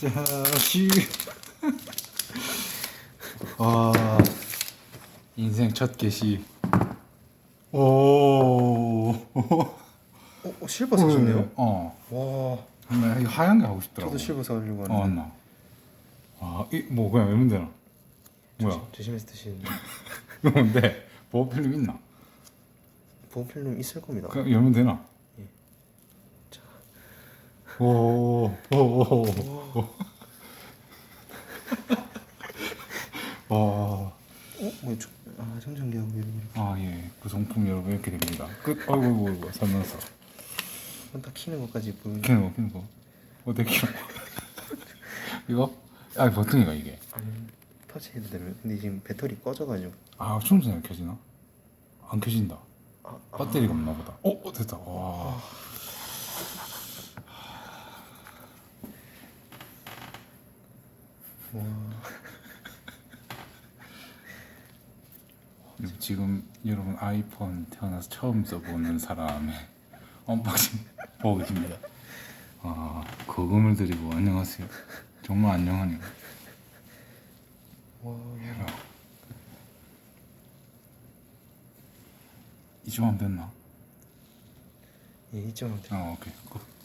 자식. 와 인생 첫 개시. 오. 어, 어 실버 사셨네요? 어. 와 나 이거 하얀 게 하고 싶더라고. 저도 실버 사려고 어 하는데 맞나. 아이뭐 그냥 외면 되나? 뭐야? 조심, 조심해서 드시는데 이거 뭔데? 보호 필름 있나? 보험 필름 있을 겁니다 그 열면 되나? 예. 오, 오, 오, 오. 와, 어? 뭐 저, 아 청정기하고 이런 아 예, 구성품 여러분 이렇게 됩니다. 끝. 아이고, 아이고, 아이고, 설명서. 딱 키는 것까지 보여주 키는 거, 키는 거. 어떻게 키는 거? 이거? 아, 버튼이가 이게. 아니 터치해도 되면 근데 지금 배터리 꺼져가지고 아, 충전이 켜지나? 안 켜진다. 아, 아 배터리가 없나 보다. 어, 어 됐다. 와. 와 그리고 지금 여러분 아이폰 태어나서 처음 써보는 사람의 언박싱 보고 계십니다. 아, 거금을 드리고 안녕하세요. 정말 안녕하네요. 와, 해라. 이쯤 하면 됐나? 예, 이쯤 하면 돼. 어, 오케이. 굿.